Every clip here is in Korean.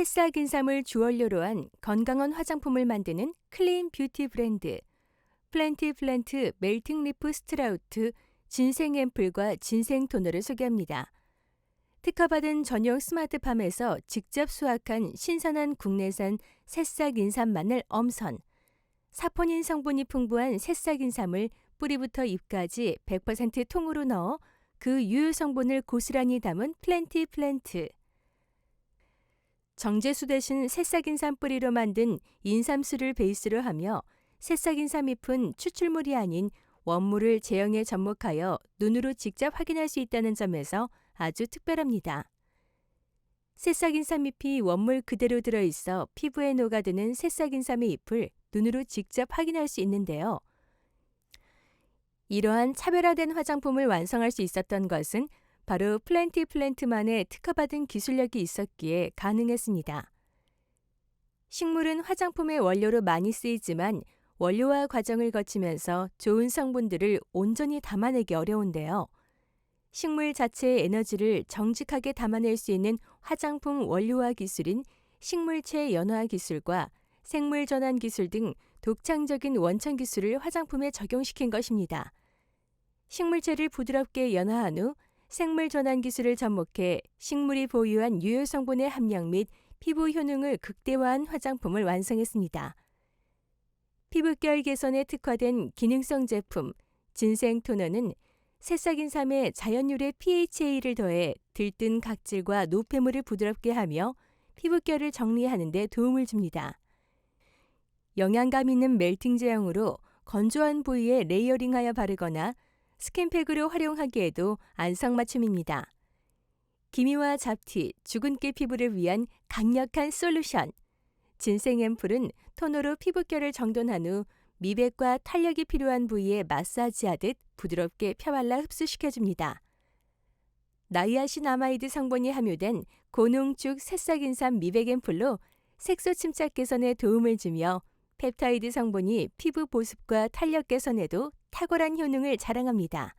새싹 인삼을 주원료로 한 건강한 화장품을 만드는 클린 뷰티 브랜드 플랜티 플랜트 멜팅 리프 스트라우트 진생 앰플과 진생 토너를 소개합니다. 특허받은 전용 스마트팜에서 직접 수확한 신선한 국내산 새싹 인삼 마늘 엄선 사포닌 성분이 풍부한 새싹 인삼을 뿌리부터 잎까지 100% 통으로 넣어 그 유효 성분을 고스란히 담은 플랜티 플랜트 정제수 대신 새싹인삼 뿌리로 만든 인삼수를 베이스로 하며 새싹인 삼 잎은 추출물이 아닌 원물을 제형에 접목하여 눈으로 직접 확인할 수 있다는 점에서 아주 특별합니다. 새싹인 삼 잎이 원물 그대로 들어있어 피부에 녹아드는 새싹인 삼의 잎을 눈으로 직접 확인할 수 있는데요. 이러한 차별화된 화장품을 완성할 수 있었던 것은 바로 플랜티 플랜트만의 특허받은 기술력이 있었기에 가능했습니다. 식물은 화장품의 원료로 많이 쓰이지만 원료화 과정을 거치면서 좋은 성분들을 온전히 담아내기 어려운데요. 식물 자체의 에너지를 정직하게 담아낼 수 있는 화장품 원료화 기술인 식물체 연화 기술과 생물 전환 기술 등 독창적인 원천 기술을 화장품에 적용시킨 것입니다. 식물체를 부드럽게 연화한 후 생물 전환 기술을 접목해 식물이 보유한 유효 성분의 함량 및 피부 효능을 극대화한 화장품을 완성했습니다. 피부결 개선에 특화된 기능성 제품 진생 토너는 새싹인 삼의 자연유래 PHA를 더해 들뜬 각질과 노폐물을 부드럽게 하며 피부결을 정리하는 데 도움을 줍니다. 영양감 있는 멜팅 제형으로 건조한 부위에 레이어링하여 바르거나 스킨팩으로 활용하기에도 안성맞춤입니다. 기미와 잡티, 주근깨 피부를 위한 강력한 솔루션. 진생 앰플은 토너로 피부결을 정돈한 후 미백과 탄력이 필요한 부위에 마사지하듯 부드럽게 펴발라 흡수시켜줍니다. 나이아신아마이드 성분이 함유된 고농축 새싹인삼 미백 앰플로 색소 침착 개선에 도움을 주며 펩타이드 성분이 피부 보습과 탄력 개선에도 탁월한 효능을 자랑합니다.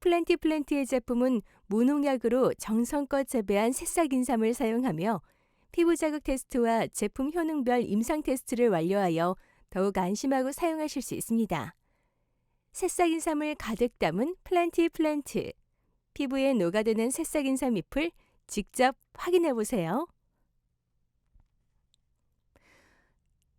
플랜티 플랜티의 제품은 무농약으로 정성껏 재배한 새싹 인삼을 사용하며 피부 자극 테스트와 제품 효능별 임상 테스트를 완료하여 더욱 안심하고 사용하실 수 있습니다. 새싹 인삼을 가득 담은 플랜티 플랜트. 피부에 녹아드는 새싹 인삼 잎을 직접 확인해 보세요.